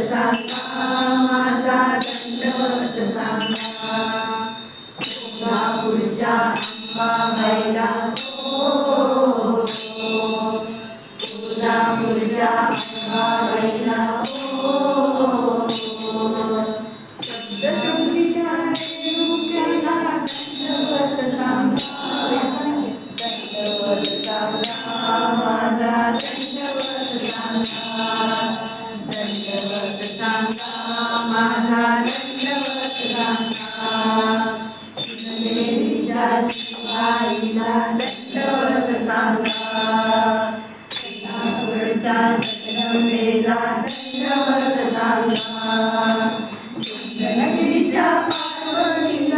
सांगा माझा दंडवत सांगा कोल्हापूरच्या अंबाबाईला कोल्हापूरच्या अंबाबाईला शब्दसंगीच्या दंडवत सांगा दंडवत सांगा माझा दंडवत सांगा दंडवत सांगा माझा दंडवत सांगा सुनलेलीच्या शिवाईला दंडवत सांगा कोल्हापूरच्या दंडवत सांगा पार्वतीला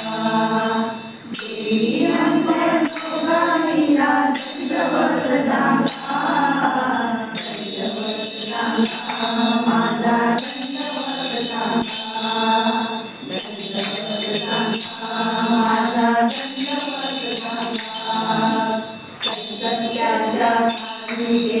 Amen.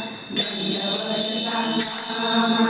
跟着我的方向。